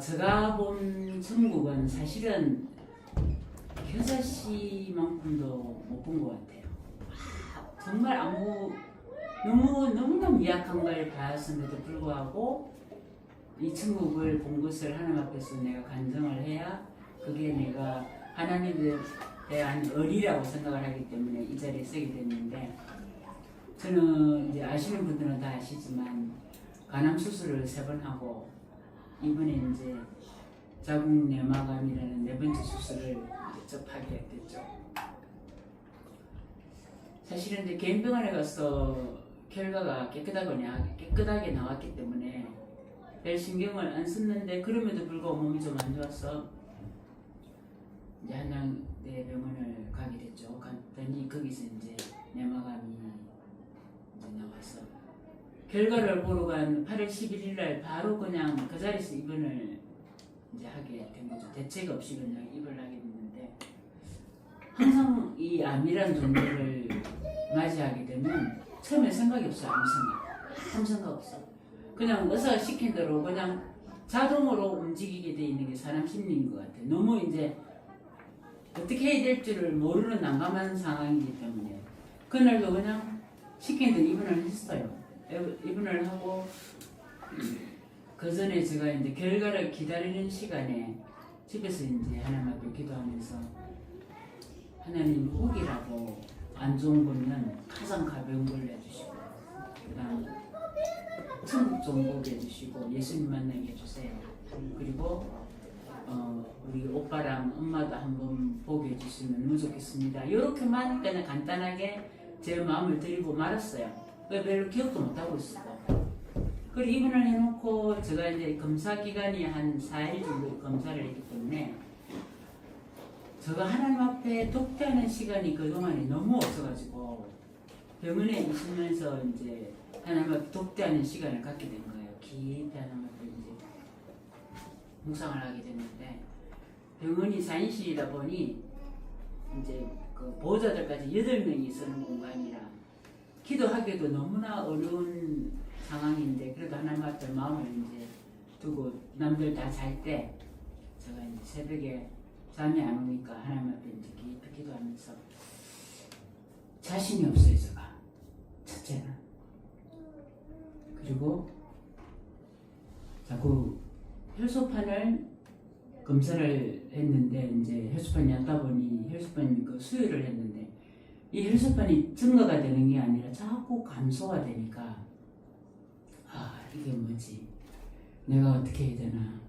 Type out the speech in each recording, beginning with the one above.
제가 본 천국은 사실은 겨자씨만큼도 못 본 것 같아요. 아, 정말 아무 너무 너무나 미약한 걸 봤음에도 불구하고 이 천국을 본 것을 하나님 앞에서 내가 간증을 해야 그게 내가 하나님에 대한 의리라고 생각을 하기 때문에 이 자리에 서게 됐는데 저는 이제 아시는 분들은 다 아시지만 간암 수술을 세 번 하고 이번에 이제 자궁 내막암이라는 네 번째 수술을 접하게 됐죠. 사실은 이제 개인병원에 가서 결과가 깨끗하게 깨끗하게 나왔기 때문에 별 신경을 안 썼는데 그럼에도 불구하고 몸이 좀 안 좋아서 이제 한양대 병원을 가게 됐죠. 갔더니 거기서 이제 내막암이 결과를 보러 간 8월 11일 날 바로 그냥 그 자리에서 입원을 이제 하게 된 거죠. 대책 없이 그냥 입원을 하게 됐는데 항상 이 암이란 존재를 맞이하게 되면 처음에 생각이 없어요. 아무 생각. 아무 생각 없어. 그냥 의사가 시킨 대로 그냥 자동으로 움직이게 돼 있는 게 사람 심리인 것 같아요. 너무 이제 어떻게 해야 될 줄을 모르는 난감한 상황이기 때문에 그날도 그냥 시킨 대로 입원을 했어요. 입원을 하고 그 전에 제가 이제 결과를 기다리는 시간에 집에서 이제 하나님 앞에 기도하면서 하나님 혹이라도 안 좋은 거면 가장 가벼운 걸로 해주시고 그다음 천국 좀 보게 해주시고 예수님 만나게 해주세요. 그리고 어, 우리 오빠랑 엄마도 한번 보게 해주시면 너무 좋겠습니다. 이렇게만 그냥 간단하게 제 마음을 드리고 말았어요. 왜 별로 기억도 못하고 있었고. 그리고 입원을 해놓고 제가 이제 검사 기간이 한 4일 정도 검사를 했기 때문에 제가 하나님 앞에 독대하는 시간이 그동안에 너무 없어가지고 병원에 있으면서 이제 하나님 앞에 독대하는 시간을 갖게 된 거예요. 깊이 하나님 앞에 이제 묵상을 하게 됐는데 병원이 4인실이다 보니 이제 그 보호자들까지 8명이 쓰는 공간이라 기도하기도 너무나 어려운 상황인데 그래도 하나님 앞에 마음을 이제 두고 남들 다 잘 때 제가 이제 새벽에 잠이 안 오니까 하나님 앞에 이제 깊이 기도하면서 자신이 없어요 제가. 첫째는. 그리고 자꾸 혈소판을 검사를 했는데 이제 혈소판이 왔다 보니 혈소판 그 수혈을 했는데 이 혈소판이 증가가 되는 게 아니라 자꾸 감소가 되니까. 아 이게 뭐지? 내가 어떻게 해야 되나?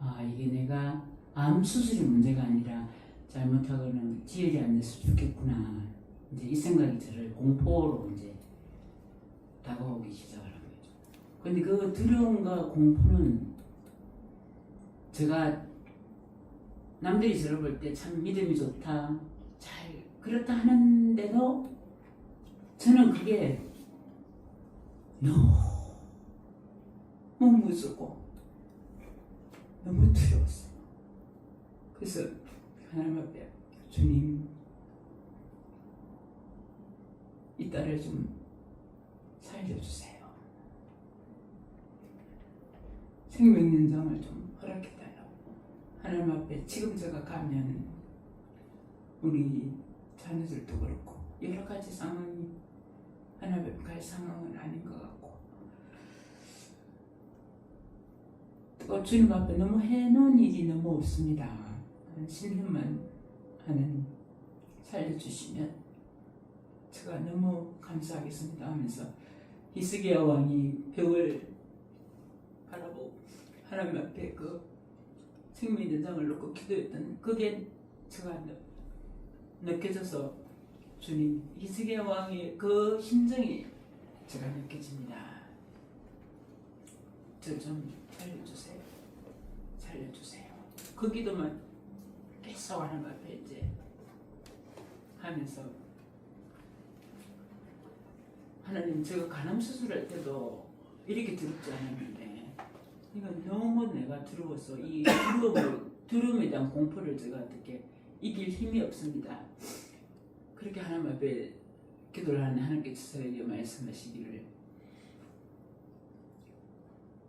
아 이게 내가 암 수술이 문제가 아니라 잘못하고는 지혈이 안 됐으면 좋겠구나. 이제 이 생각이 저를 공포로 이제 다가오기 시작을 한 거죠. 근데 그 두려움과 공포는 제가 남들이 저를 볼 때 참 믿음이 좋다 잘 그렇다 하는데도 저는 그게 너무 무섭고 너무 두려웠어요. 그래서 하나님 앞에 주님 이 딸을 좀 살려주세요. 생명 연장을 좀 허락해달라고 하나님 앞에 지금 제가 가면 우리 자녀들도 그렇고 여러 가지 상황이 하나님 갈 상황은 아닌 것 같고 또 주님 앞에 너무 해놓은 일이 너무 없습니다. 신뢰만 하는 살려주시면 제가 너무 감사하겠습니다 하면서 히스기야 왕이 벽을 바라보고 하나님 앞에 그 생명연장을 놓고 기도했던 그게 제가 느- 느껴져서 주님 히스기야 왕의 그 심정이 제가 느껴집니다. 저 좀 살려주세요. 살려주세요. 그 기도만 계속 하는 것 앞에 이제 하면서 하나님 제가 간암 수술할 때도 이렇게 두렵지 않았는데 이건 너무 내가 두려워서 이 두려움을 두려움에 대한 공포를 제가 어떻게 이길 힘이 없습니다. 그렇게 하나님 앞에 기도를 하는 하나님께서 저에게 말씀하시기를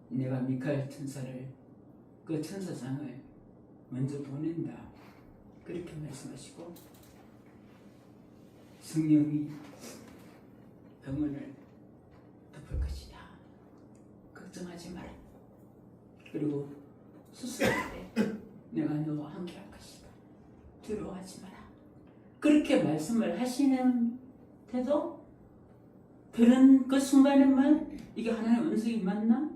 내가 미카엘 천사를 그 천사장을 먼저 보낸다. 그렇게 말씀하시고 성령이 병원을 덮을 것이다. 걱정하지 마라. 그리고 수술할 때 내가 너와 함께 할 것이다. 두려워하지 마라. 그렇게 말씀을 하시는데도 그런 그 순간에만 이게 하나님 음성이 맞나?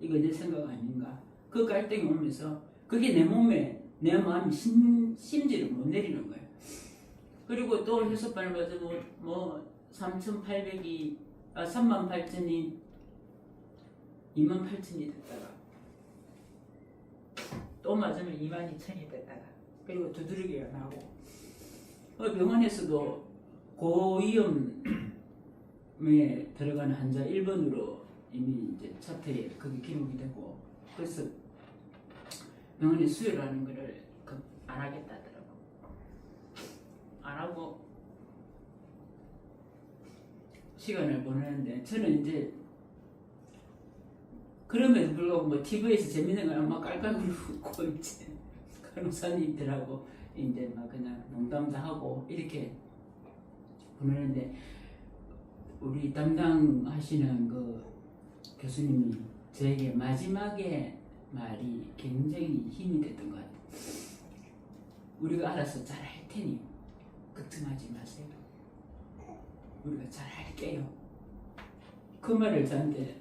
이거 내 생각 아닌가? 그 갈등이 오면서 그게 내 몸에 내 마음 심, 심지를 못 내리는 거예요. 그리고 또 혈소판을 봐도 뭐, 뭐 3,800이 아 3만 8천이 2만 8천이 됐다가 또 맞으면 2만 2천이 됐다가 그리고 두드러기가 나고. 어, 병원에서도 고위험에 들어가는 환자 1번으로 이미 이제 차트에 그게 기록이 되고. 그래서 병원에 수혈하는 거를 그안 하겠다더라고. 안 하고 시간을 보내는데 저는 이제 그럼에도 불구하고 뭐 TV에서 재밌는 거막 깔깔거리고 웃고 이제 간호사님들하고 이제 막 그냥 농담도 하고 이렇게 보내는데 우리 담당하시는 그 교수님이 저에게 마지막에 말이 굉장히 힘이 됐던 것 같아요. 우리가 알아서 잘 할 테니 걱정하지 마세요. 우리가 잘 할게요. 그 말을 저한테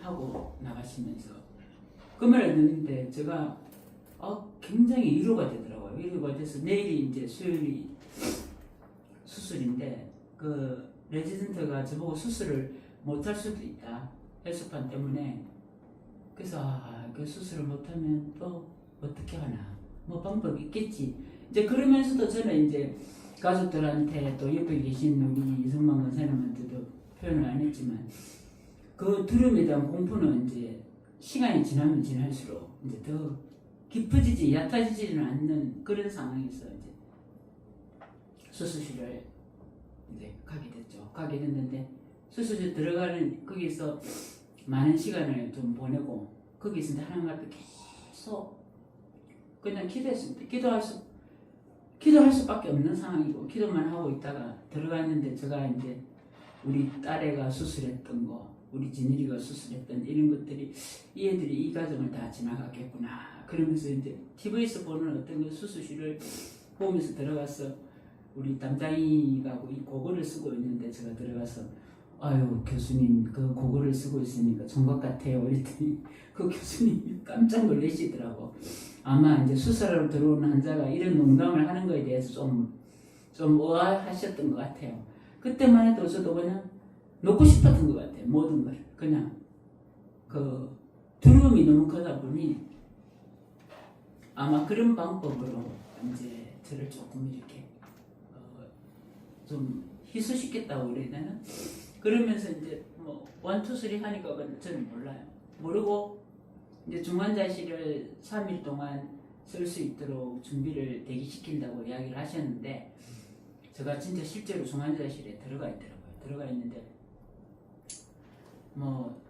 하고 나가시면서 그 말을 듣는데 제가 어, 굉장히 위로가 되더라고요. 위로가 돼서 내일이 이제 수요일이 수술인데 그 레지던트가 저보고 수술을 못할 수도 있다. 헬스판 때문에 그래서 아, 그 수술을 못하면 또 어떻게 하나 뭐 방법 있겠지. 이제 그러면서도 저는 이제 가족들한테 또 옆에 계신 우리 이성만 권사님한테도 표현을 안 했지만 그 두려움에 대한 공포는 이제 시간이 지나면 지날수록 이제 더 깊어지지 얕아지지는 않는 그런 상황에서 이제 수술실을 이제 가게 됐죠. 가게 됐는데 수술실 들어가는 거기서 많은 시간을 좀 보내고 거기서 하나님 앞에 계속 그냥 기도했습니다. 기도할 수 기도할 수밖에 없는 상황이고 기도만 하고 있다가 들어갔는데 제가 이제 우리 딸애가 수술했던 거, 우리 진일이가 수술했던 이런 것들이 이 애들이 이 과정을 다 지나갔겠구나. 그러면서 이제 TV에서 보는 어떤 그 수술실을 보면서 들어가서 우리 담당이가 이 고글을 쓰고 있는데 제가 들어가서 아유 교수님 그 고글을 쓰고 있으니까 정각 같아요. 이랬더니 그 교수님이 깜짝 놀라시더라고. 아마 이제 수술하러 들어오는 환자가 이런 농담을 하는 거에 대해서 좀, 좀 의아하셨던 것 같아요. 그때만 해도 저도 그냥 놓고 싶었던 것 같아요. 모든 걸. 그냥, 그, 두려움이 너무 크다 보니 아마 그런 방법으로 이제 저를 조금 이렇게, 어, 좀 희소시켰다고 그래야 되나? 그러면서 이제 뭐, 원투 쓰리 하니까 저는 몰라요. 모르고 이제 중환자실을 3일 동안 쓸 수 있도록 준비를 대기시킨다고 이야기를 하셨는데 제가 진짜 실제로 중환자실에 들어가 있더라고요. 들어가 있는데 뭐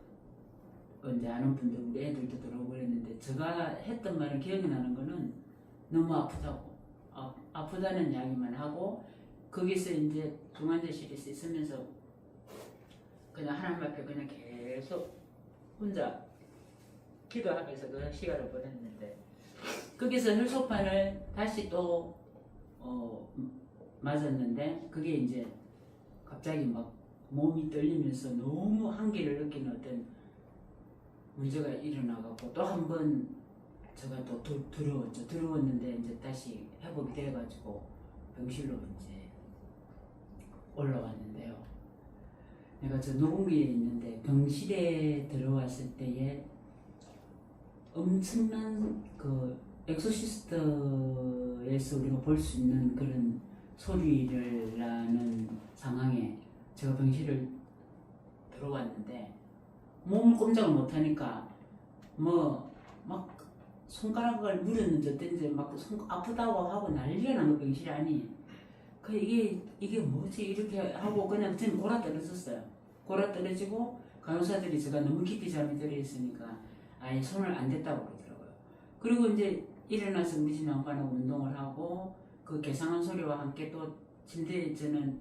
이제 아는 분들 우리 애들도 들어오고 그랬는데 제가 했던 말은 기억이 나는 거는 너무 아프다고. 아, 아프다는 이야기만 하고 거기서 이제 중환자실에서 있으면서 그냥 하나님 앞에 그냥 계속 혼자 기도하면서 그 시간을 보냈는데 거기서 혈소판을 다시 또 어, 맞았는데 그게 이제 갑자기 막 몸이 떨리면서 너무 한계를 느끼는 어떤 문제가 일어나갖고 또 한 번 제가 또 두, 두려웠죠. 두려웠는데 이제 다시 회복이 돼가지고 병실로 이제 올라왔는데요. 내가 저 노궁리에 있는데 병실에 들어왔을 때에 엄청난 그 엑소시스트에서 우리가 볼 수 있는 그런 소리를 나는 상황에 제가 병실을 들어왔는데 몸을 꼼짝을 못하니까 뭐 막 손가락을 물었는지 어땠는지 막 손, 아프다고 하고 난리가 난 거 병실이 아니. 그 이게 이게 뭐지? 이렇게 하고 그냥 저는 골아 떨어졌어요. 골아 떨어지고 간호사들이 제가 너무 깊이 잠이 들어 있으니까 아예 손을 안 댔다고 그러더라고요. 그리고 이제 일어나서 우리 집 양반하고 운동을 하고 그 개상한 소리와 함께 또 침대에 저는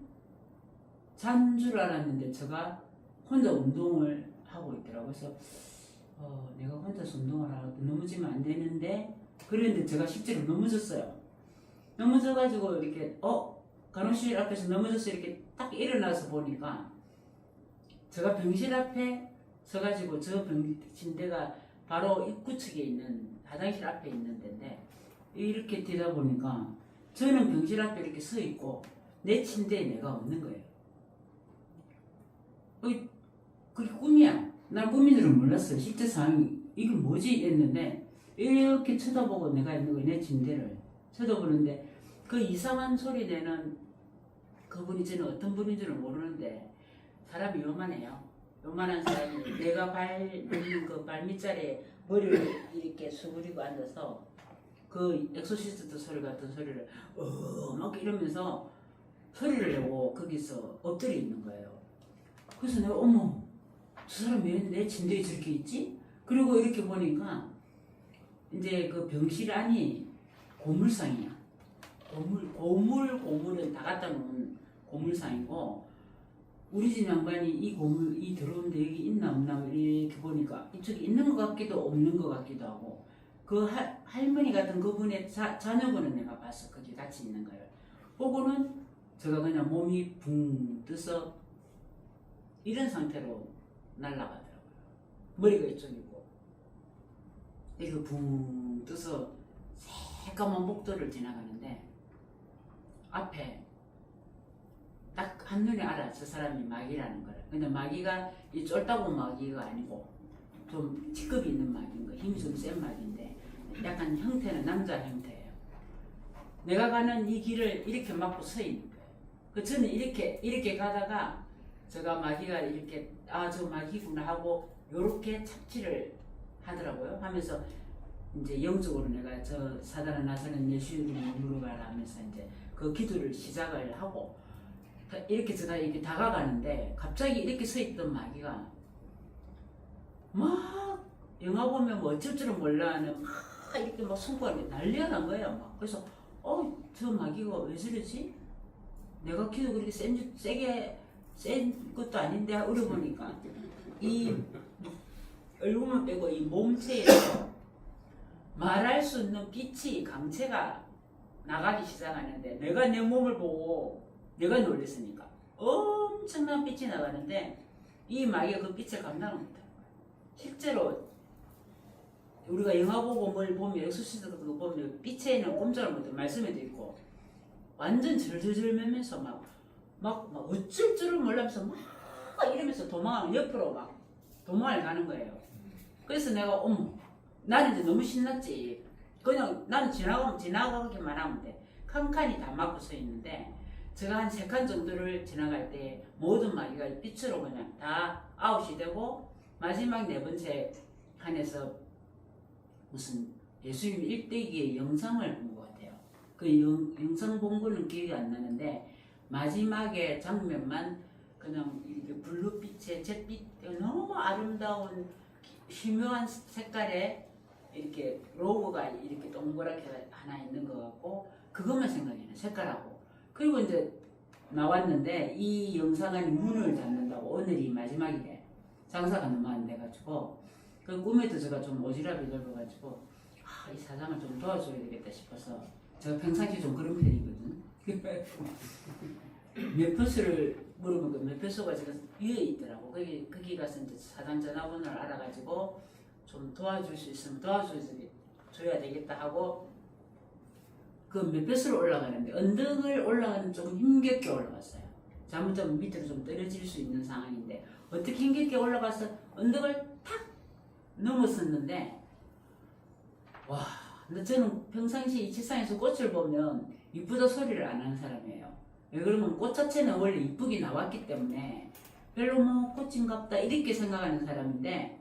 잔 줄 알았는데 제가 혼자 운동을 하고 있더라고요. 그래서 어, 내가 혼자서 운동을 하고 넘어지면 안 되는데 그랬는데 제가 실제로 넘어졌어요. 넘어져가지고 이렇게 어 간호실 앞에서 넘어져서 이렇게 딱 일어나서 보니까 제가 병실 앞에 서가지고 저 병, 침대가 바로 입구 측에 있는 화장실 앞에 있는 데인데 이렇게 되다 보니까 저는 병실 앞에 이렇게 서 있고 내 침대에 내가 없는 거예요. 어, 그게 꿈이야. 난 꿈인 줄은 몰랐어요. 실제 상황이 이게 뭐지 했는데 이렇게 쳐다보고 내가 있는 거예요. 내 침대를 쳐다보는데 그 이상한 소리 내는 그분이 저는 어떤 분인 줄은 모르는데 사람이 요만해요. 요만한 사람이 내가 발 놓는 그 발밑자리에 머리를 이렇게 수그리고 앉아서 그 엑소시스트 소리 같은 소리를 어막 이러면서 소리를 내고 거기서 엎드려 있는 거예요. 그래서 내가 어머 저 사람 왜내 침대에 저렇게 있지? 그리고 이렇게 보니까 이제 그 병실 안이 고물상이야. 고물 고물 고물은 다 갖다 놓은 고물상이고 우리 집 양반이 이 고물 이 들어오는데 여기 있나 없나 이렇게 보니까 이쪽에 있는 것 같기도 없는 것 같기도 하고 그 할, 할머니 같은 그분의 자, 자녀분은 내가 봤어 거기 같이 있는 거예요. 보고는 제가 그냥 몸이 붕 떠서 이런 상태로 날아가더라고요. 머리가 이쪽이고. 이거 붕 떠서 새까만 복도를 지나가는데 앞에 딱 한눈에 알아 저 사람이 마귀라는 거를 근데 마귀가 이 쫄다고 마귀가 아니고 좀 직급이 있는 마귀인 거. 힘이 좀 센 마귀인데 약간 형태는 남자 형태예요. 내가 가는 이 길을 이렇게 막고 서 있는 거예요. 그 저는 이렇게 이렇게 가다가 제가 마귀가 이렇게 아저 마귀구나 하고 요렇게 착지를 하더라고요 하면서 이제 영적으로 내가 저 사단을 나서는 예수님을 물어가라 하면서 이제 그 기도를 시작을 하고 이렇게 제가 이렇게 다가가는데 갑자기 이렇게 서 있던 마귀가 막 영화 보면 뭐 어쩔 줄은 몰라는 막 이렇게 막 손가락이 난리가 난 거예요. 막 그래서 어 저 마귀가 왜 저러지? 내가 기도 그렇게 센, 줄- 세게 센 것도 아닌데 울어보니까 이 얼굴만 빼고 이 몸체에서 말할 수 없는 빛이 강체가 나가기 시작하는데 내가 내 몸을 보고 내가 놀랬으니까 엄청난 빛이 나가는데 이 마귀가 그 빛을 감당을 못해. 실제로 우리가 영화 보고 뭘 보면 엑소시스트 같은 거 보면 빛에는 꼼짝을 못해 말씀에도 있고 완전 절절절 매면서 막, 막, 막 어쩔 줄을 몰라면서 막 이러면서 도망을 옆으로 막 도망을 가는 거예요. 그래서 내가 어머 나는 이제 너무 신났지. 그냥 나는 지나가면 지나가기만 하면 돼. 칸칸이 다 막고 서 있는데 제가 한 세 칸 정도를 지나갈 때 모든 마귀가 빛으로 그냥 다 아웃이 되고 마지막 네 번째 칸에서 무슨 예수님 일대기의 영상을 본 것 같아요. 그 영, 영상 본 거는 기억이 안 나는데 마지막에 장면만 그냥 이렇게 블루빛의 잿빛 너무 아름다운 희묘한 색깔의 이렇게 로고가 이렇게 동그랗게 하나 있는 것 같고 그것만 생각이 나 색깔하고. 그리고 이제 나왔는데 이 영상안이 문을 닫는다고 오늘이 마지막이래. 장사가 너무 안 돼가지고. 그 꿈에도 제가 좀 오지랖이 넓어가지고 아, 이 사장을 좀 도와줘야 되겠다 싶어서 제가 평상시 좀 그런 편이거든 몇 표수를 물어보니까 몇 표수가 지금 위에 있더라고 거기 거기 가서 이제 사장 전화번호를 알아가지고 좀 도와줄 수 있으면 도와줘야 되겠다 하고 그몇 배수로 올라가는데 언덕을 올라가는 조금 힘겹게 올라갔어요. 잘못하면 밑으로 좀 떨어질 수 있는 상황인데 어떻게 힘겹게 올라가서 언덕을 탁 넘었었는데 와, 근데 저는 평상시 이 책상에서 꽃을 보면 이쁘다 소리를 안 하는 사람이에요. 왜 그러면 꽃 자체는 원래 이쁘게 나왔기 때문에 별로 뭐 꽃인갑다 이렇게 생각하는 사람인데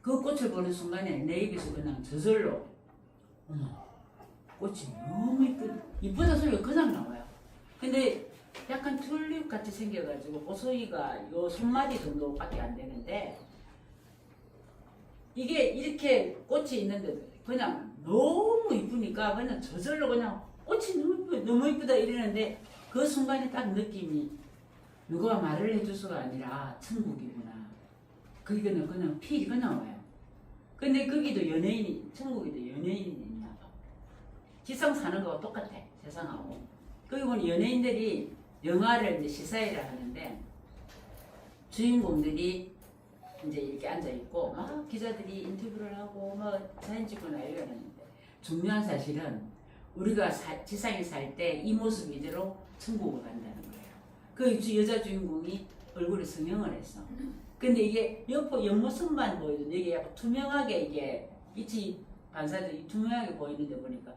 그 꽃을 보는 순간에 내 입에서 그냥 저절로 어머 꽃이 너무 이쁘 이쁘다 소리가 그냥 나와요. 근데 약간 튤립 같이 생겨가지고 꽃소리가 요 손마디 정도밖에 안 되는데 이게 이렇게 꽃이 있는데 그냥 너무 이쁘니까 그냥 저절로 그냥 꽃이 너무 이쁘, 너무 이쁘다 이러는데 그 순간에 딱 느낌이 누가 말을 해줄 수가 아니라 천국이구나. 거기는 그냥 피가 나와요. 근데 거기도 연예인이, 천국에도 연예인이 있나 봐. 지상 사는 거와 똑같아, 세상하고. 보니 연예인들이 영화를 이제 시사회를 하는데 주인공들이 이제 이렇게 앉아 있고 막 기자들이 인터뷰를 하고 막 사진 찍고 난리가는데 중요한 사실은 우리가 사- 지상에 살 때 이 모습 이대로 천국을 간다는 거예요. 그 주- 여자 주인공이 얼굴에 성형을 했어. 근데 이게 옆 옆모습만 보이던 이게 약간 투명하게 이게 이치 반사들이 투명하게 보이는데 보니까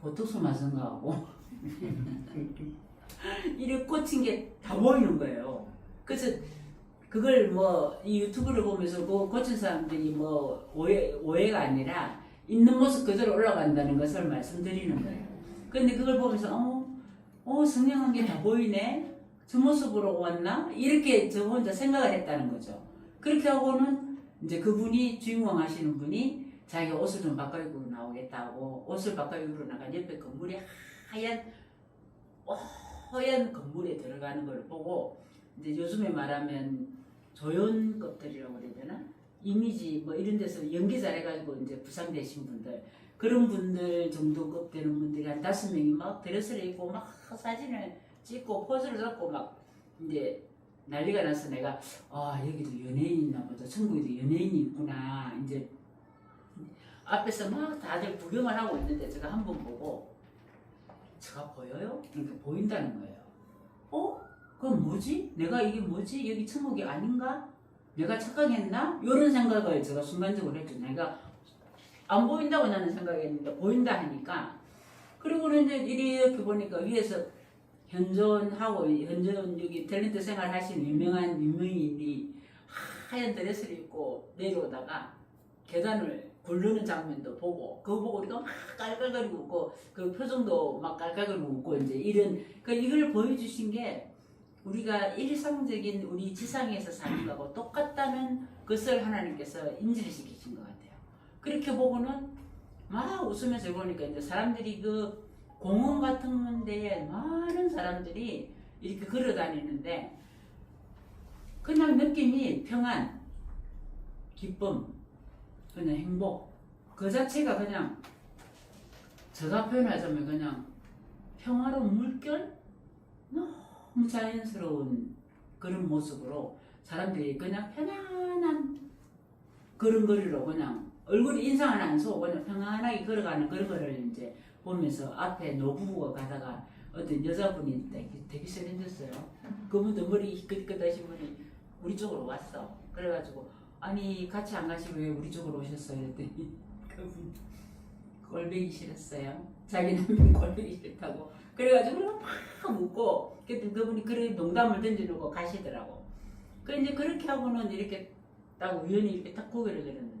보톡스 거하고 이렇게 꽂힌 게 다 보이는 거예요. 그래서 그걸 뭐 이 유튜브를 보면서 그 고친 사람들이 뭐 오해, 오해가 아니라 있는 모습 그대로 올라간다는 것을 말씀드리는 거예요. 근데 그걸 보면서 어, 어 성령한 게 다 보이네. 저 모습으로 왔나? 이렇게 저 혼자 생각을 했다는 거죠. 그렇게 하고는 이제 그분이 주인공 하시는 분이 자기 옷을 좀 바꿔 입고 나오겠다고 옷을 바꿔 입고 나간 옆에 건물이 하얀 허연 건물에 들어가는 걸 보고 이제 요즘에 말하면 조연급들이라고 그래야 되나? 이미지 뭐 이런 데서 연기 잘해가지고 이제 부상되신 분들 그런 분들 정도급 되는 분들이 한 다섯 명이 막 드레스를 입고 막 사진을 찍고 포즈를 잡고 막 이제 난리가 나서 내가 아 여기도 연예인이 있나 보다 천국에도 연예인이 있구나 이제 앞에서 막 다들 구경을 하고 있는데 제가 한 번 보고 제가 보여요? 이렇게 보인다는 거예요. 어? 그건 뭐지? 내가 이게 뭐지? 여기 천국이 아닌가? 내가 착각했나? 이런 생각을 제가 순간적으로 했죠. 내가 안 보인다고 나는 생각했는데 보인다 하니까 그리고는 이제 이렇게 보니까 위에서 현존하고 현존 여기 탤런트 생활 하시는 유명한 유명인이 하얀 드레스를 입고 내려오다가 계단을 굴르는 장면도 보고 그거 보고 우리가 막 깔깔거리고 웃고 그 표정도 막 깔깔거리고 웃고 이제 이런 그 이걸 보여주신 게 우리가 일상적인 우리 지상에서 사는 거하고 똑같다는 것을 하나님께서 인지를 시키신 것 같아요. 그렇게 보고는 막 웃으면서 보니까 이제 사람들이 그 공원 같은 데에 많은 사람들이 이렇게 걸어 다니는데 그냥 느낌이 평안, 기쁨, 그냥 행복 그 자체가 그냥 제가 표현하자면 그냥 평화로운 물결 너무 자연스러운 그런 모습으로 사람들이 그냥 편안한 그런 거리로 그냥 얼굴 인상 하나 안 쓰고 그냥 평안하게 걸어가는 그런 거를 이제 보면서 앞에 노부부가 가다가 어떤 여자분이 되게, 되게 세련됐어요. 그분도 머리 희끗희끗 하신 분이 우리 쪽으로 왔어. 그래가지고 아니 같이 안 가시고 왜 우리 쪽으로 오셨어요? 그랬더니 그분 꼴배기 싫었어요. 자기 남편 꼴배기 싫다고. 그래가지고 막 웃고 그분이 그런 농담을 던져놓고 가시더라고. 그 이제 그렇게 하고는 이렇게 딱 우연히 이렇게 딱 고개를 들었는데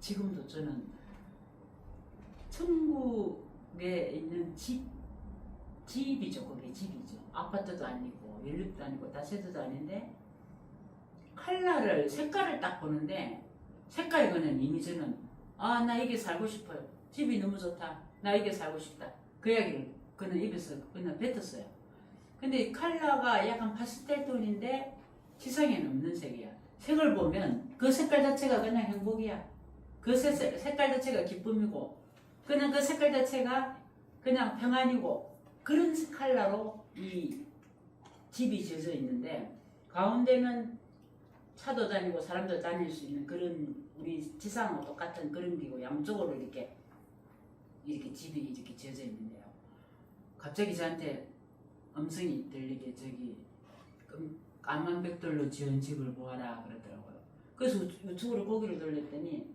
지금도 저는 천국에 있는 집 집이죠 그게 집이죠 아파트도 아니고 연립도 아니고 다세대도 아닌데 칼라를 색깔을 딱 보는데 색깔이 그냥 이미 저는 아 나 이게 살고 싶어요 집이 너무 좋다. 나 이게 살고 싶다. 그 이야기를 그는 입에서 그냥 뱉었어요. 근데 칼라가 약간 파스텔 톤인데 지상에는 없는 색이야. 색을 보면 그 색깔 자체가 그냥 행복이야. 그 색, 색깔 자체가 기쁨이고 그냥 그 색깔 자체가 그냥 평안이고 그런 컬러로 이 집이 지어져 있는데 가운데는 차도 다니고 사람도 다닐 수 있는 그런 우리 지상하고 똑같은 그런 기고 양쪽으로 이렇게 이렇게 집이 이렇게 지어져 있는데요. 갑자기 저한테 음성이 들리게 저기 금- 까만 벽돌로 지은 집을 보아라 그러더라고요. 그래서 유- 유튜브로 고개를 돌렸더니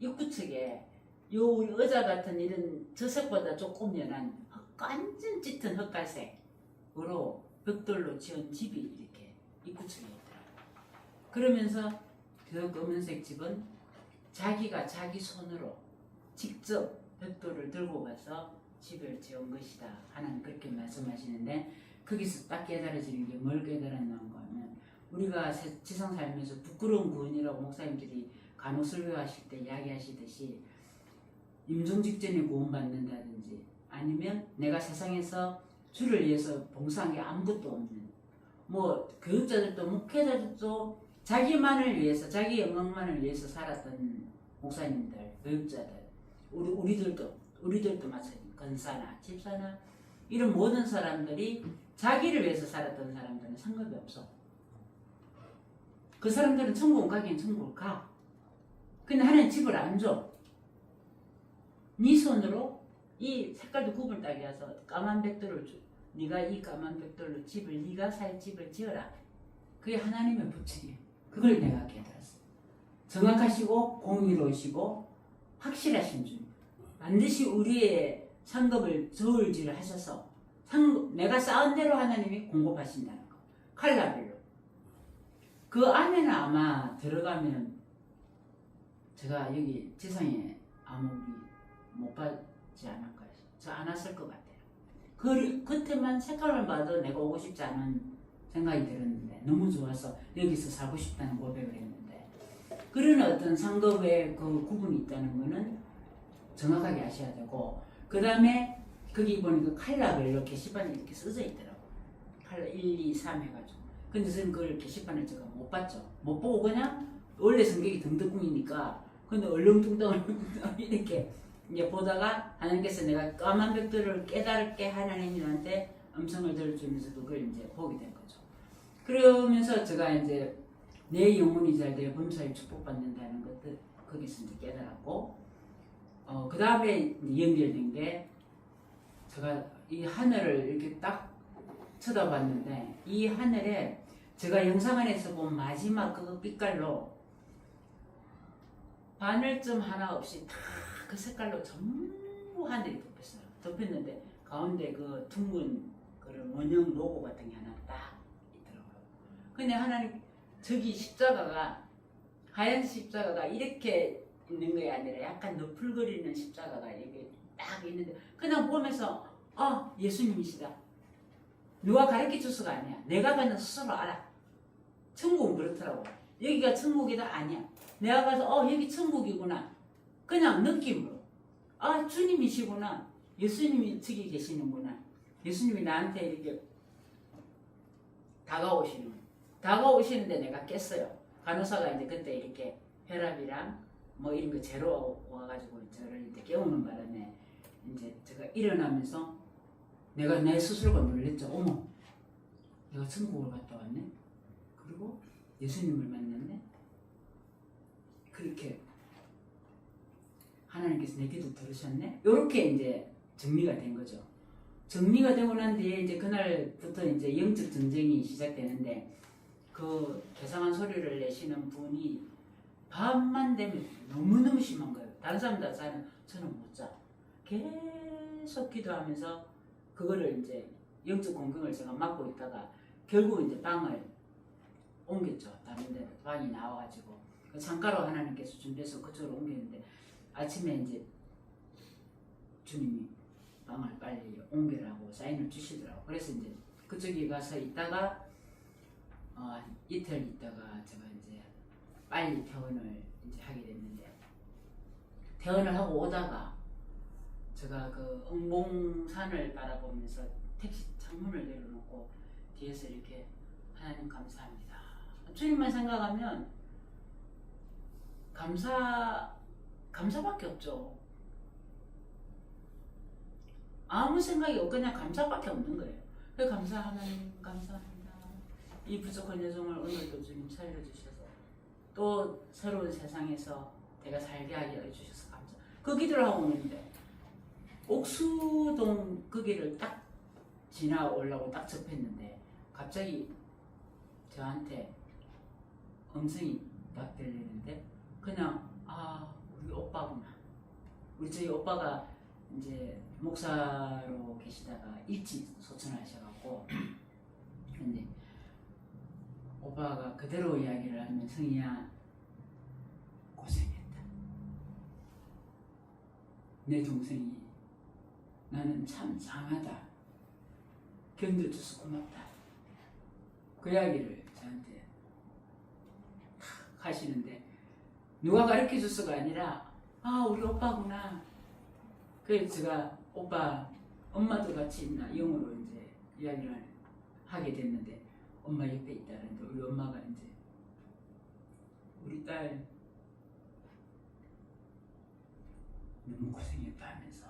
입구 측에 요 의자 같은 이런 저색보다 조금 연한 흑- 완전 짙은 흑갈색으로 벽돌로 지은 집이 이렇게 입구 측에 있더라고요. 그러면서 그 검은색 집은 자기가 자기 손으로 직접 벽돌을 들고 가서 집을 지은 것이다. 하나님 그렇게 말씀하시는데 거기서 딱 깨달아지는 게 뭘 깨달았나 하면 우리가 세- 지상 살면서 부끄러운 구원이라고 목사님들이 간호설교 하실 때 이야기하시듯이 임종 직전에 구원받는다든지 아니면 내가 세상에서 주를 위해서 봉사한 게 아무것도 없는 뭐 교육자들도 목회자들도 자기만을 위해서 자기 영광만을 위해서 살았던 목사님들 교육자들 우리 우리들도 우리들도 마찬가지 건사나 집사나 이런 모든 사람들이 자기를 위해서 살았던 사람들은 상관이 없어. 그 사람들은 천국 가긴 천국 가. 근데 하나님 집을 안 줘. 네 손으로 이 색깔도 구분 따게 해서 까만 백돌을 줘. 네가 이 까만 백돌로 집을 네가 살 집을 지어라. 그게 하나님의 부칙이에요. 그걸 내가 깨달았어. 정확하시고 공의로우시고 확실하신 줄. 반드시 우리의 상급을 저울질을 하셔서 상, 내가 쌓은 대로 하나님이 공급하신다는 거. 칼라별로. 그 안에는 아마 들어가면 제가 여기 지상에 아무리 못 받지 않을까요? 저안 왔을 것 같아요. 그 겉에만 색깔만 봐도 내가 오고 싶지 않은 생각이 들었는데 너무 좋아서 여기서 살고 싶다는 고백을 했는데 그런 어떤 상급의 그 구분이 있다는 거는 정확하게 아셔야 되고 그 다음에 거기 보니까 칼라별로 게시판에 이렇게 써져 있더라고. 칼라 1, 2, 3 해가지고. 근데 저는 그걸 게시판을 제가 못 봤죠. 못 보고 그냥 원래 성격이 등덕궁이니까 근데 얼렁뚱땅 얼렁뚱땅 이렇게 이제 보다가 하나님께서 내가 까만 벽들을 깨달게 하나님한테 음성을 들어주면서 그걸 이제 보게 된 거죠. 그러면서 제가 이제 내 영혼이 잘 되어 범사에 축복받는다는 것들 거기서 이제 깨달았고 어, 그 다음에 연결된 게 제가 이 하늘을 이렇게 딱 쳐다봤는데 이 하늘에 제가 영상 안에서 본 마지막 그 빛깔로 바늘점 하나 없이 다 그 색깔로 전부 하늘이 덮였어요. 덮였는데 가운데 그 둥근 그런 원형 로고 같은 게 하나 딱 있더라고요. 근데 하나님 저기 십자가가 하얀 십자가가 이렇게 있는 게 아니라 약간 너풀거리는 십자가가 이렇게 딱 있는데 그냥 보면서 아 예수님이시다. 누가 가르쳐 줘서가 아니야. 내가 그냥 스스로 알아. 천국은 그렇더라고. 여기가 천국이다 아니야. 내가 가서 어 여기 천국이구나. 그냥 느낌으로 아 주님이시구나. 예수님이 저기 계시는구나. 예수님이 나한테 이렇게 다가오시는. 다가오시는데 내가 깼어요. 간호사가 이제 그때 이렇게 혈압이랑 뭐 이런 거 재러 와가지고 저를 이제 깨우는 바람에 이제 제가 일어나면서 내가 내 스스로가 놀랬죠. 어머, 내가 천국을 갔다 왔네. 그리고 예수님을 만났네. 그렇게 하나님께서 내 기도 들으셨네. 이렇게 이제 정리가 된 거죠. 정리가 되고 난 뒤에 이제 그날부터 이제 영적 전쟁이 시작되는데 그 괴상한 소리를 내시는 분이 밤만 되면 너무너무 심한 거예요. 다른 사람 다 자는 저는 못 자. 계속 기도하면서 그거를 이제 영적 공경을 제가 맡고 있다가 결국 이제 방을 옮겼죠. 다른 데 방이 나와가지고 그 창가로 하나님께서 준비해서 그쪽으로 옮겼는데 아침에 이제 주님이 방을 빨리 옮기라고 사인을 주시더라고. 그래서 이제 그쪽에 가서 있다가 어, 이틀 있다가 제가 이제 빨리 퇴원을 이제 하게 됐는데 퇴원을 하고 오다가 제가 그 응봉산을 바라보면서 택시 창문을 내려놓고 뒤에서 이렇게 하나님 감사합니다. 주님만 생각하면 감사 감사밖에 없죠. 아무 생각이 없고 그냥 감사밖에 없는 거예요. 그 감사 하나님 감사합니다. 이 부족한 여정을 오늘도 주님 살려주셔서 또 새로운 세상에서 내가 살게 하게 해주셔서 감사. 그 기도를 하고 있는데 옥수동 그 길을 딱 지나오려고 딱 접했는데 갑자기 저한테 음성이 딱 들리는데 그냥 아 우리 오빠구나. 우리 저희 오빠가 이제 목사로 계시다가 일찍 소천하셔갖고 근데 오빠가 그대로 이야기를 하면 성희야 고생했다. 내 동생이 나는 참 장하다. 견뎌줘서 고맙다. 그 이야기를 저한테 탁 하시는데 누가 가르쳐 줬어가 아니라 아 우리 오빠구나. 그래서 제가 오빠 엄마도 같이 있나 영어로 이제 이야기를 하게 됐는데 엄마 옆에 있다는데 우리 엄마가 이제 우리 딸 너무 고생했다 하면서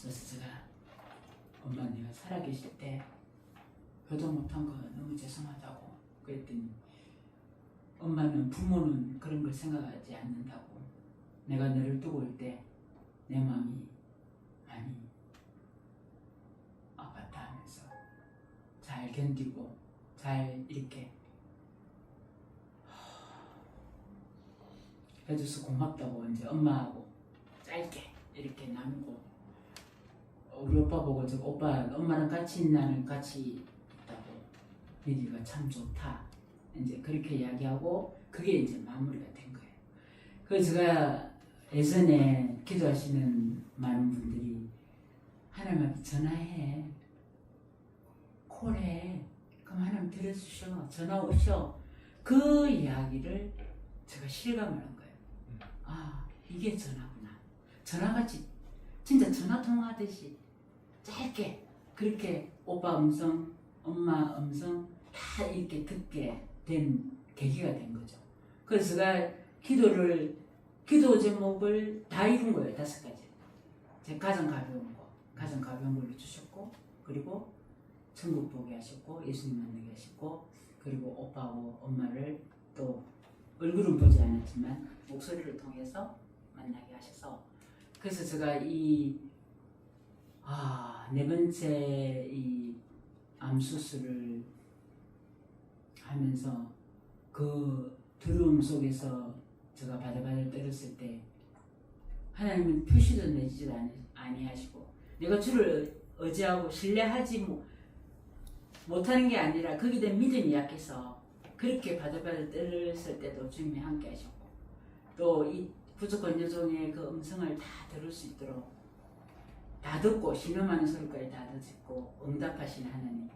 그래서 제가 엄마 내가 살아계실 때 교도 못한 거 너무 죄송하다고 그랬더니 엄마는 부모는 그런 걸 생각하지 않는다고 내가 너를 두고 올 때 내 마음이 잘 견디고 잘 이렇게. 해줘서 고맙다고 이제 엄마하고 짧게 이렇게 나누고. 우리 오빠 보고 저 오빠 엄마랑 같이 나는 같이 있다고. 민이가 참 좋다. 이제 그렇게 이야기하고 그게 이제 마무리가 된 거예요. 그래서 제가 예전에 기도하시는 많은 분들이 하나님한테 전화해 콜해 그럼 하나님 들어주셔 전화 오셔 그 이야기를 제가 실감을 한 거예요. 아 이게 전화구나. 전화같이 진짜 전화 통화하듯이 짧게 그렇게 오빠 음성, 엄마 음성 다 이렇게 듣게 된 계기가 된 거죠. 그래서 제가 기도를 기도 제목을 다 읽은 거예요 다섯 가지. 제 가장 가벼운 거, 가장 가벼운 걸로 주셨고 그리고 천국 보게 하셨고 예수님 만나게 하셨고 그리고 오빠하고 엄마를 또 얼굴은 보지 않았지만 목소리를 통해서 만나게 하셔서 그래서 제가 이 아, 네 번째 이 암 수술을 하면서 그 두려움 속에서 제가 바들바들 떨었을 때 하나님은 표시도 내지 아니하시고 내가 주를 의지하고 신뢰하지 뭐- 못하는 게 아니라 거기에 대한 믿음이 약해서 그렇게 바들바들 떨었을 때도 주님이 함께 하셨고 또 이 부족한 여종의 그 음성을 다 들을 수 있도록 다 듣고 신음하는 소리까지 다 듣고 응답하신 하나님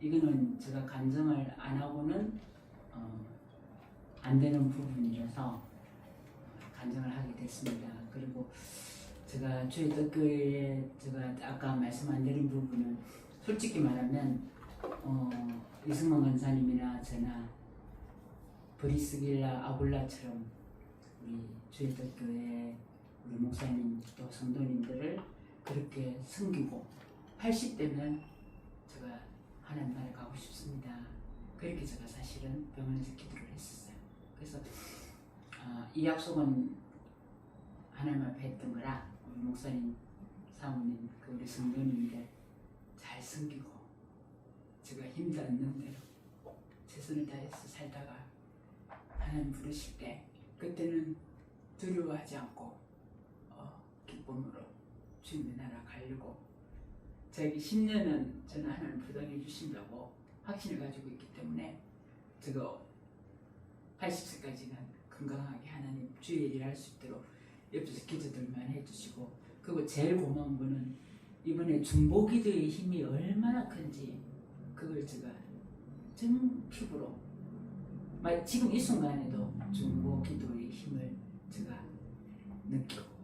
이거는 제가 간증을 안 하고는 어, 안 되는 부분이라서 간증을 하게 됐습니다. 그리고 제가 주의 뜻교회에 제가 아까 말씀 안 드린 부분은 솔직히 말하면 어, 이승만 간사님이나 저나 브리스길라 아굴라처럼 우리 주의 뜻교회 우리 목사님 또 성도님들을 그렇게 섬기고 80대면 제가 하나님 나라에 가고 싶습니다. 그렇게 제가 사실은 병원에서 기도를 했었어요. 그래서 아, 이 약속은 하나님 앞에 했던 거라 우리 목사님, 사모님, 그 우리 성도님들 잘 섬기고 제가 힘도 않는 대로 최선을 다해서 살다가 하나님 부르실 때 그때는 두려워하지 않고 어, 기쁨으로 주님의 나라 가려고 저에게 10년은 저는 하나님 부담해 주신다고 확신을 가지고 있기 때문에 제가 80세까지는 건강하게 하나님 주의 일을 할 수 있도록 옆에서 기도들만 해주시고 그리고 제일 고마운 거는 이번에 중보기도의 힘이 얼마나 큰지 그걸 제가 전 피부로 마- 지금 이 순간에도 중보 기도의 힘을 제가 느끼고